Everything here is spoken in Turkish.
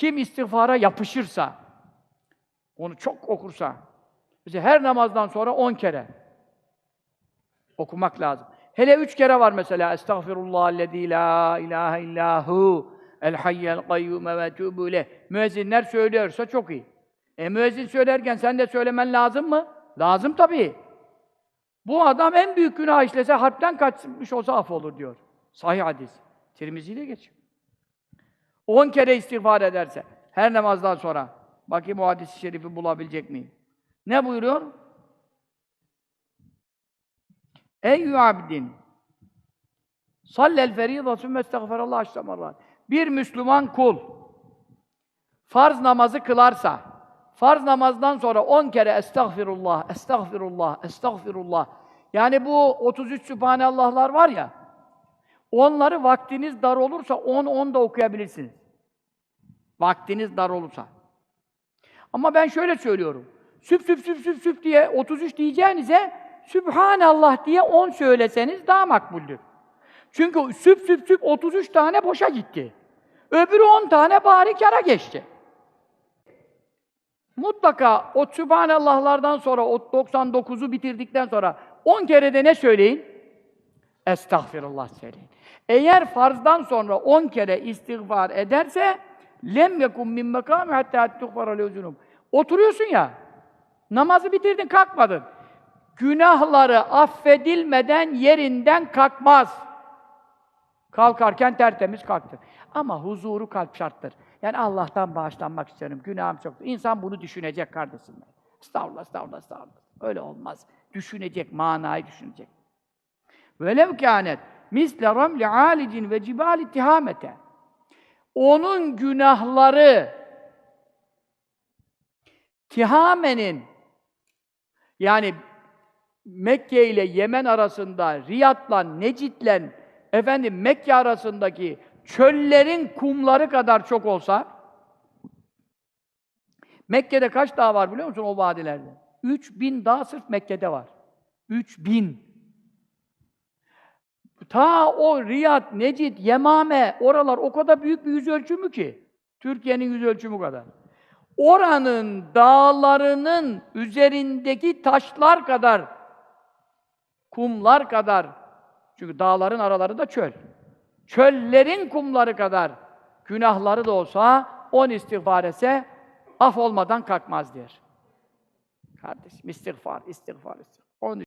Kim istiğfara yapışırsa, onu çok okursa, mesela her namazdan sonra on kere okumak lazım. Hele üç kere var mesela. Estağfirullahellezî la ilahe illahu el hayyel kayyume ve tûbü. Müezzinler söylüyorsa çok iyi. E müezzin söylerken sen de söylemen lazım mı? Lazım tabii. Bu adam en büyük günah işlese harpten kaçmış olsa af olur diyor. Sahih hadis. Tirmizi'de geçiyor. 10 kere istiğfar ederse her namazdan sonra bakayım o hadis-i şerifi bulabilecek miyim? Ne buyuruyor? Ey abdin sallel ferîda sümme estağferallah aştamarrat. Bir Müslüman kul farz namazı kılarsa farz namazdan sonra 10 kere estağfirullah, estağfirullah, estağfirullah. Yani bu 33 Sübhanallahlar var ya onları vaktiniz dar olursa 10 10 da okuyabilirsiniz. Vaktiniz dar olursa. Ama ben şöyle söylüyorum. Süp süp süp süp süp diye 33 diyeceğinize Sübhanallah diye 10 söyleseniz daha makbuldür. Çünkü süp süp süp 33 tane boşa gitti. Öbürü 10 tane bari kara geçti. Mutlaka o Sübhanallahlardan sonra o 99'u bitirdikten sonra 10 kere de ne söyleyin? Estağfirullah söyleyin. Eğer farzdan sonra 10 kere istiğfar ederse lem yekum min mekâmi hattâ tuğfara lezunum. Oturuyorsun ya, namazı bitirdin, kalkmadın. Günahları affedilmeden yerinden kalkmaz. Kalkarken tertemiz kalktı. Ama huzuru kalp şarttır. Yani Allah'tan bağışlanmak istiyorum, günahım çoktur. İnsan bunu düşünecek kardeşim. Estağfurullah, estağfurullah, estağfurullah. Öyle olmaz. Düşünecek, manayı düşünecek. Velev kânet misle ramli alicin ve cibali tihamete. Onun günahları Tihamen'in yani Mekke ile Yemen arasında, Riyad'la, Necit'le efendim Mekke arasındaki çöllerin kumları kadar çok olsa Mekke'de kaç dağ var biliyor musun o vadilerde? 3000 dağ sırf Mekke'de var. 3000. Ta o Riyad, Necid, Yemame, oralar o kadar büyük bir yüz ölçümü ki. Türkiye'nin yüz ölçümü kadar. Oranın dağlarının üzerindeki taşlar kadar, kumlar kadar, çünkü dağların araları da çöl. Çöllerin kumları kadar günahları da olsa, on istiğfar etse, af olmadan kalkmaz diyor. Kardeşim, istiğfar, istiğfar, istiğfar. On